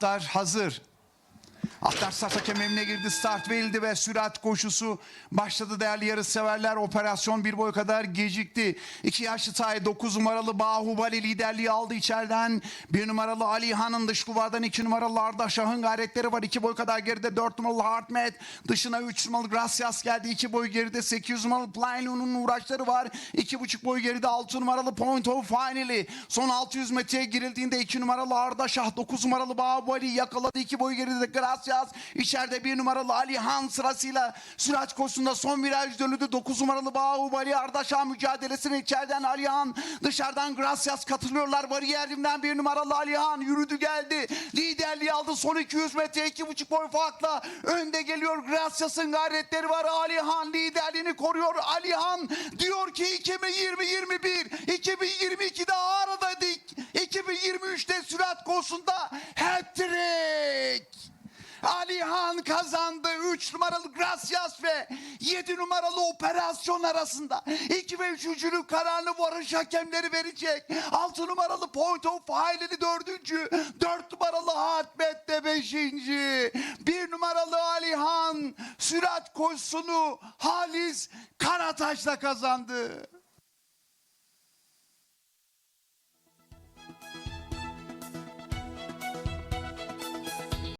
Atlar hazır. Atlar start hakemine girdi. Start verildi ve sürat koşusu başladı değerli yarışseverler. Operasyon bir boy kadar gecikti. İki yaşlı tay 9 numaralı Bahubali liderliği aldı içeriden. Bir numaralı Alihan'ın dış kulvardan iki numaralı Arda Şah'ın gayretleri var. İki boy kadar geride 4 numaralı Hartmet. Dışına 3 numaralı Gracias geldi. İki boy geride 8 numaralı Plainlo'nun uğraşları var. İki buçuk boy geride 6 numaralı Point of Finally. Son 600 metreye girildiğinde 2 numaralı Arda Şah 9 numaralı Bahubali yakaladı. İki boy geride de Gracias. İçeride bir numaralı Alihan sırasıyla sürat koşusunda son viraj dönüldü. 9 numaralı Bahubali Arda Şah mücadelesine içeriden Alihan dışarıdan Gracias katılıyorlar. Bariyerinden bir numaralı Alihan yürüdü geldi. Liderliği aldı son 200 metre iki buçuk boy farkla önde geliyor. Gracias'ın gayretleri var. Alihan liderliğini koruyor. Alihan diyor ki 2020-21 2022'de aradaydık. 2023'te sürat konusunda hat-trick. Alihan kazandı. 3 numaralı Gracias ve 7 numaralı operasyon arasında. 2 ve 3. kararını varış hakemleri verecek. 6 numaralı Point of Highland'i 4. 4 numaralı Hartmet de 5. 1 numaralı Alihan sürat koşusunu Halis Karataş'la kazandı.